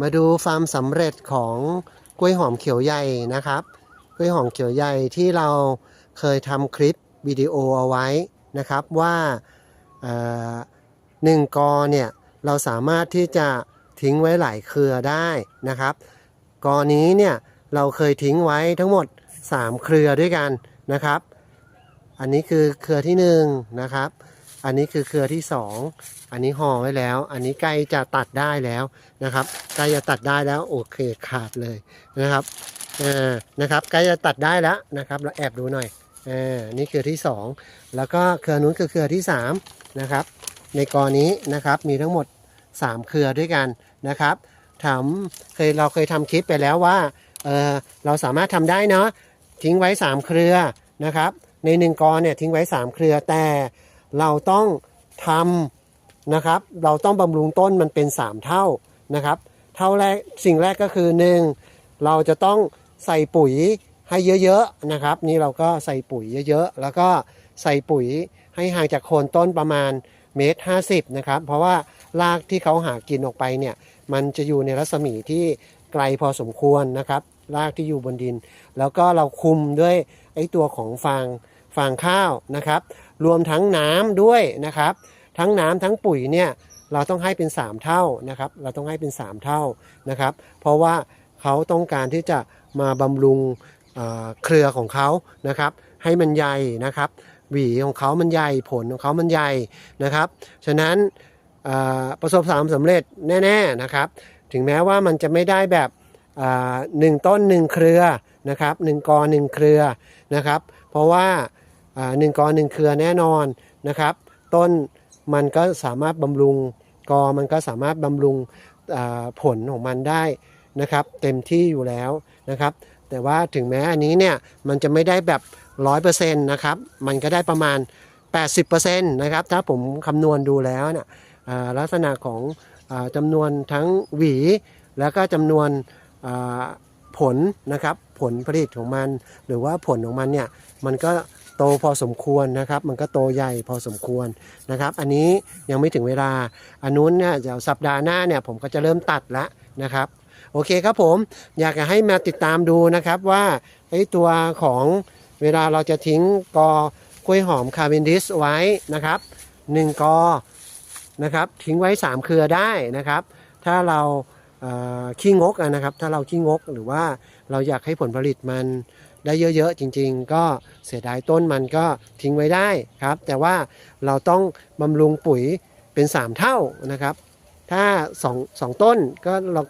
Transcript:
มาดูฟาร์มสำเร็จของกล้วยหอมเขียวใหญ่นะครับ กล้วยหอมเขียวใหญ่ที่เราเคยทำคลิปวิดีโอเอาไว้นะครับว่าหนึ่งกอเนี่ยเราสามารถที่จะทิ้งไว้หลายเครือได้นะครับ กอนี้เนี่ยเราเคยทิ้งไว้ทั้งหมด 3 เครือด้วยกันนะครับ อันนี้คือเครือที่1นะครับ อันนี้คือเครือที่ 2 อันนี้ห่อไว้แล้ว อันนี้ใกล้จะตัดได้แล้วนะครับใกล้จะตัดได้แล้วโอเคขาดเลยนะครับเออนะครับใกล้จะตัดได้แล้วนะครับ เราแอบดูหน่อยเออนี่เครือที่ 2 แล้วก็เครือนู้นคือเครือที่3นะครับในกรนี้นะครับมีทั้งหมด 3 เครือด้วยกันนะครับถามเคยเราเคยทำคลิปไปแล้วว่าเออเราสามารถทำได้เนาะทิ้งไว้ 3 เครือนะครับในหนึ่งกอเนี่ยทิ้งไว้ 3 เครือแต่ เราต้องทำนะครับ เราต้องบำรุงต้นมันเป็น 3 เท่านะครับ เท่าแรกสิ่งแรกก็คือ 1 เราจะต้องใส่ปุ๋ยให้เยอะๆนะครับ นี่เราก็ใส่ปุ๋ยเยอะๆแล้วก็ใส่ปุ๋ยให้ห่างจากโคนต้นประมาณเมตรห้าสิบนะครับ เพราะว่ารากที่เขาหากินออกไปเนี่ย มันจะอยู่ในรัศมีที่ไกลพอสมควรนะครับ รากที่อยู่บนดิน แล้วก็เราคุมด้วยไอ้ตัวของฟางฟางข้าวนะครับ รวมทั้งน้ำด้วยนะครับ ทั้งน้ำทั้งปุ๋ยเนี่ยเราต้องให้เป็น 3 เท่านะครับ เราต้องให้เป็น 3 เท่านะครับ เพราะว่าเขาต้องการที่จะมาบำรุงเเครือของเขานะครับ ให้มันใหญ่นะครับ หวีของเขามันใหญ่ผลของเขามันใหญ่นะครับ ฉะนั้นประสบความสำเร็จแน่ๆนะครับ ถึงแม้ว่ามันจะไม่ได้แบบหนึ่งต้นหนึ่งเครือนะครับหนึ่งกอหนึ่งเครือนะครับ เพราะว่า หนึ่งกอหนึ่งเครือแน่นอนนะครับ ต้นมันก็สามารถบำรุงกอมันก็สามารถบำรุงผลของมันได้นะครับ เต็มที่อยู่แล้วนะครับ แต่ว่าถึงแม้อันนี้เนี่ยมันจะไม่ได้แบบร้อยเปอร์เซ็นต์นะครับ มันก็ได้ประมาณ 80%นะครับ ถ้าผมคำนวณดูแล้วเนี่ยลักษณะของอจำนวนทั้งหวี แล้วก็จำนวนผลนะครับ ผลผลิตของมัน หรือว่าผลของมันเนี่ยมันก็ โตพอสมควรนะครับ มันก็โตใหญ่พอสมควรนะครับ อันนี้ยังไม่ถึงเวลา อันนู้นเนี่ยเดี๋ยวสัปดาห์หน้าเนี่ยผมก็จะเริ่มตัดล้วนะครับโอเคครับผมอยากจะให้มาติดตามดูนะครับว่าไอ้ตัวของเวลาเราจะทิ้งกอกล้วยหอมคาร์เวนดิสไว้นะครับหนึ่งกอนะครับทิ้งไว้ 3 เครือได้นะครับ ถ้าเรา ขี้งกนะครับ ถ้าเราขี้งกหรือว่าเราอยากให้ผลผลิตมันได้เยอะๆ จริง ๆ ก็เสียดายต้นมันก็ทิ้งไว้ได้ครับ แต่ว่าเราต้องบำรุงปุ๋ยเป็น 3 เท่านะครับ ถ้า2งต้นก็เรา